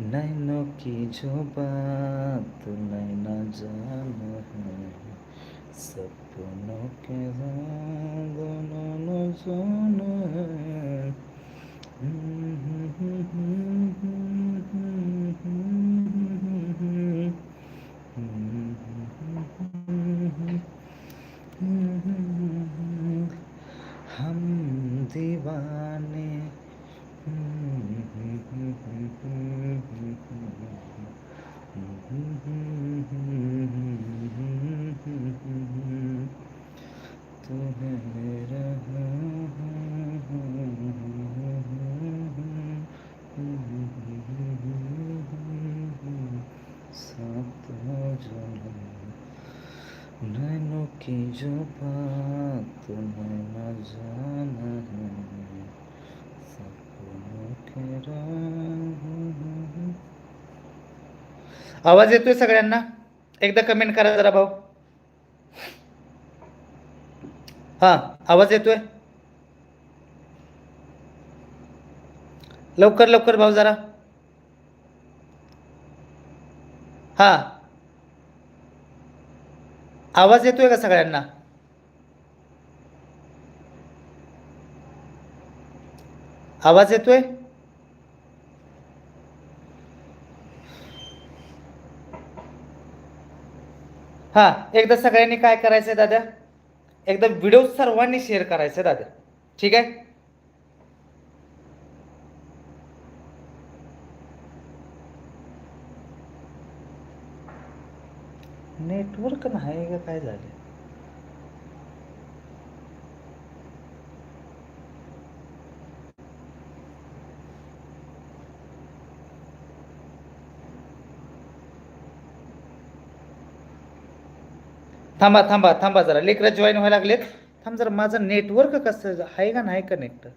नैनों की जो बात नैना जान है सपनों के रंग दोनों जान है हम दीवाने की जो बात नैना जाना है सपनों के रंग आवाज येतोय सगळ्यांना? एकदा कमेंट करा जरा भाऊ. हां आवाज येतोय? लवकर लवकर भाऊ जरा. हां. आवाज येतोय का सगळ्यांना? आवाज येतोय? हां एकदा सगळ्यांनी काय करायचंय दादा? एकदा व्हिडिओ सर्वांनी शेअर करायचा दादा. ठीक आहे? नेटवर्क नाही का? काय झालं थांबा थांबा थांबा जरा. लेकरं जॉईन व्हायला लागलेत. थांब जरा माझं नेटवर्क कसं आहे? का नाही कनेक्ट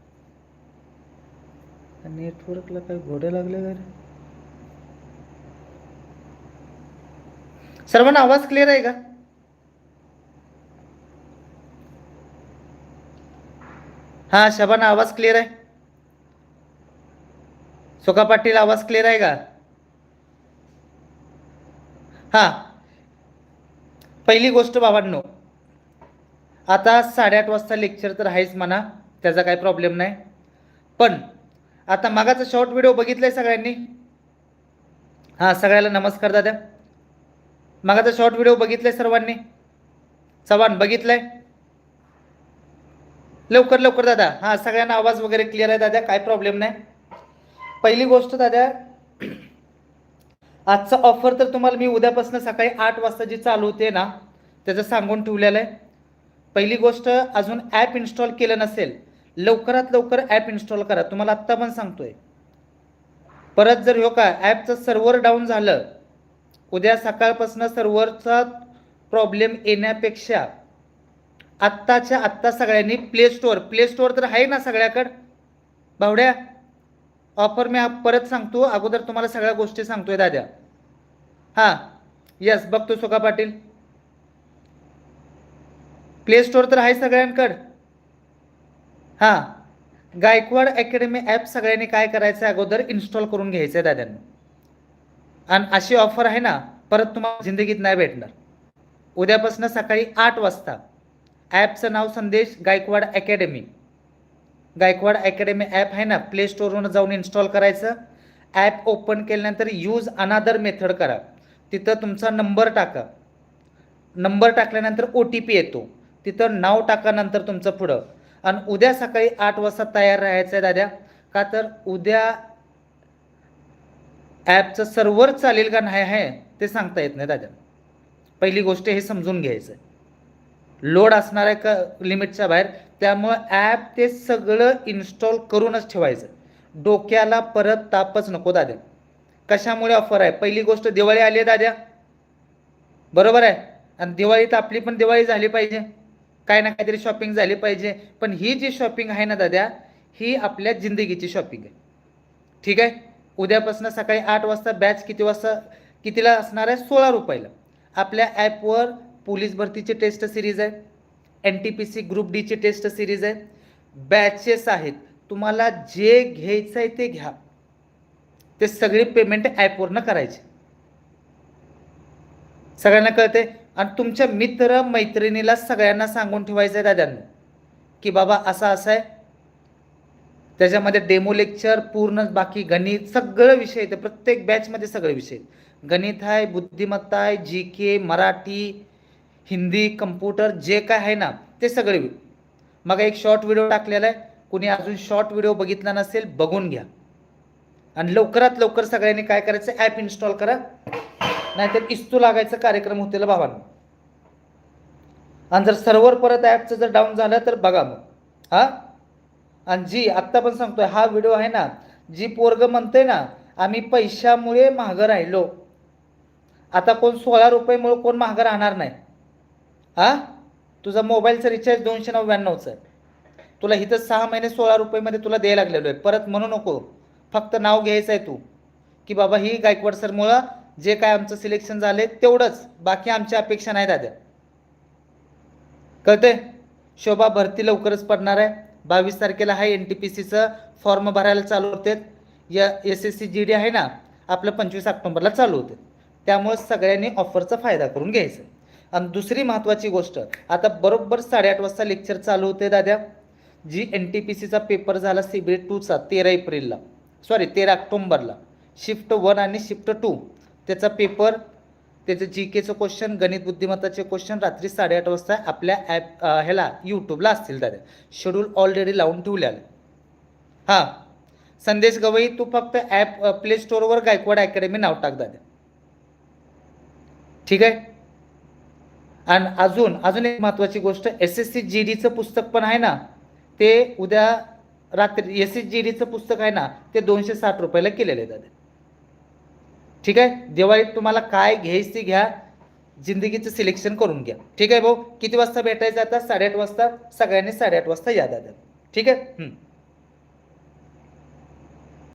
नेटवर्कला काही घोडे लागले का रे? सर्वांना आवाज क्लिअर आहे का? हा शबाना आवाज क्लिअर आहे? सुका पाटील आवाज क्लिअर आहे का? हा. पहिली गोष्ट बाबांनो आता साडेआठ वाजता लेक्चर तर आहेच म्हणा त्याचा काही प्रॉब्लेम नाही. पण आता मागाचा शॉर्ट व्हिडिओ बघितलाय सगळ्यांनी? हां सगळ्याला नमस्कार दादा. मागाचा शॉर्ट व्हिडिओ बघितलाय सर्वांनी? चव्हाण आहे लवकर लवकर दादा. हां सगळ्यांना आवाज वगैरे क्लिअर आहे दादा काय प्रॉब्लेम नाही. पहिली गोष्ट दादा आजचा ऑफर तर तुम्हाला मी उद्यापासून सकाळी आठ वाजता जी चालू होते ना त्याचं सांगून ठेवलेलं आहे. पहिली गोष्ट अजून ॲप इन्स्टॉल केलं नसेल लवकरात लवकर ॲप इन्स्टॉल करा. तुम्हाला आत्ता पण सांगतोय. परत जर हो का ॲपचं सर्व्हर डाऊन झालं उद्या सकाळपासून सर्व्हरचा प्रॉब्लेम येण्यापेक्षा आत्ताच्या आत्ता सगळ्यांनी प्ले स्टोअर प्ले स्टोअर तर आहे ना सगळ्याकडं? भावड्या? ऑफर मी परत सांगतो अगोदर तुम्हाला सगळ्या गोष्टी सांगतोय दाद्या. हां यस बघतो सुका पाटील. प्ले स्टोअर तर आहे सगळ्यांकडं. हां गायकवाड अकॅडमी ॲप सगळ्यांनी काय करायचं आहे अगोदर इन्स्टॉल करून घ्यायचं आहे दाद्यांना. आणि अशी ऑफर आहे ना परत तुम्हाला जिंदगीत नाही भेटणार. उद्यापासून सकाळी आठ वाजता. ॲपचं नाव Sandesh Gaikwad academy Gaikwad academy app आहे ना प्ले स्टोरवरून जाऊन इन्स्टॉल करायचं. ॲप ओपन केल्यानंतर यूज अनादर मेथड करा. तिथं तुमचा नंबर टाका. नंबर टाकल्यानंतर ओ टी पी येतो. तिथं नाव टाका नंतर तुमचं पुढं. आणि उद्या सकाळी आठ वाजता तयार राहायचं आहे दाद्या. का तर उद्या ॲपचं सर्व्हर चालेल का नाही आहे ते सांगता येत नाही दादा पहिली गोष्ट हे समजून घ्यायचं आहे लोड असणार आहे का लिमिटच्या बाहेर? त्यामुळं ॲप ते सगळं इन्स्टॉल करूनच ठेवायचं. डोक्याला परत तापच नको दाद्या. कशामुळे ऑफर आहे? पहिली गोष्ट दिवाळी आली आहे दाद्या. बरोबर आहे? आणि दिवाळीत आपली पण दिवाळी झाली पाहिजे. काय ना काहीतरी शॉपिंग झाली पाहिजे. पण ही जी शॉपिंग आहे ना दाद्या ही आपल्या जिंदगीची शॉपिंग आहे. ठीक आहे? उद्यापासून सकाळी आठ वाजता बॅच किती वाजता कितीला असणार आहे? सोळा रुपयाला. आपल्या ॲपवर पोलीस भरतीची टेस्ट सिरीज आहे. N T P C group डीची test series आहे. बॅचेस आहेत. तुम्हाला जे घ्यायचं आहे ते घ्या. ते सगळे पेमेंट ॲपवरनं करायचे. सगळ्यांना कळते आणि तुमच्या मित्र मैत्रिणीला सगळ्यांना सांगून ठेवायचं आहे दाद्यांना की बाबा असा असं आहे. त्याच्यामध्ये डेमो लेक्चर पूर्ण बाकी गणित सगळं विषय येते प्रत्येक बॅचमध्ये सगळे विषय गणित आहे बुद्धिमत्ता आहे G K Marathi Hindi computer जे काय आहे ना ते सगळे मग एक शॉर्ट व्हिडिओ टाकलेला आहे. कुणी अजून शॉर्ट व्हिडिओ बघितला नसेल बघून घ्या. आणि लवकरात लवकर सगळ्यांनी काय करायचं ॲप इन्स्टॉल करा. नाहीतर इस्तू लागायचा कार्यक्रम होतील बाबांनो. आणि जर सर्व्हर परत ॲपचं जर डाऊन झालं तर बघा मग. हां? आणि जी आत्ता पण सांगतोय हा व्हिडिओ आहे ना जी पोरग म्हणते ना आम्ही पैशामुळे महागं राहिलो. आता कोण सोळा रुपयेमुळे कोण महागं राहणार नाही. हां? तुझा मोबाईलचं रिचार्ज दोनशे नव्याण्णवचं आहे तुला इथं सहा महिने सोळा रुपयेमध्ये तुला द्यायला लागलेलो आहे. परत म्हणू नको. फक्त नाव घ्यायचं आहे तू. की बाबा ही गायकवाड सरमुळं जे काय आमचं सिलेक्शन झाले तेवढंच. बाकी आमच्या अपेक्षा नाही दाद्या कळते शोभा भरती लवकरच पडणार आहे. बावीस तारखेला आहे एन टी पी सीचं फॉर्म भरायला चालू होते. या S S C G D आहे ना आपलं पंचवीस ऑक्टोबरला चालू होते. त्यामुळे सगळ्यांनी ऑफरचा फायदा करून घ्यायचा. आणि दुसरी महत्त्वाची गोष्ट आता बरोबर साडेआठ वाजता लेक्चर चालू होते दाद्या. जी एन टी पी सीचा पेपर झाला सी बी टूचा तेरा एप्रिलला. सॉरी तेरा ऑक्टोंबरला. शिफ्ट वन आणि शिफ्ट टू त्याचा पेपर त्याचं जी केचं क्वेश्चन गणित बुद्धिमत्ताचे क्वेश्चन रात्री साडेआठ वाजता आपल्या ॲप ह्याला यूट्यूबला असतील दादा शेड्यूल ऑलरेडी लावून ठेवल्या हां. संदेश गवई तू फक्त ॲप प्ले स्टोरवर गायकवाड अकॅडमी नाव टाक दादा ठीक आहे? आणि अजून अजून एक महत्त्वाची गोष्ट एस एस सी जी डीचं पुस्तक पण आहे ना ते उद्या रात्री एस एस जी डीचं पुस्तक आहे ना ते दोनशे साठ रुपयाला केलेलं आहे दादा. ठीक आहे? दिवाळीत तुम्हाला काय घ्यायची घ्या जिंदगीचं सिलेक्शन करून घ्या. ठीक आहे भाऊ? किती वाजता भेटायचं आता? साडेआठ वाजता? सगळ्यांनी साडेआठ वाजता या दादा. ठीक आहे?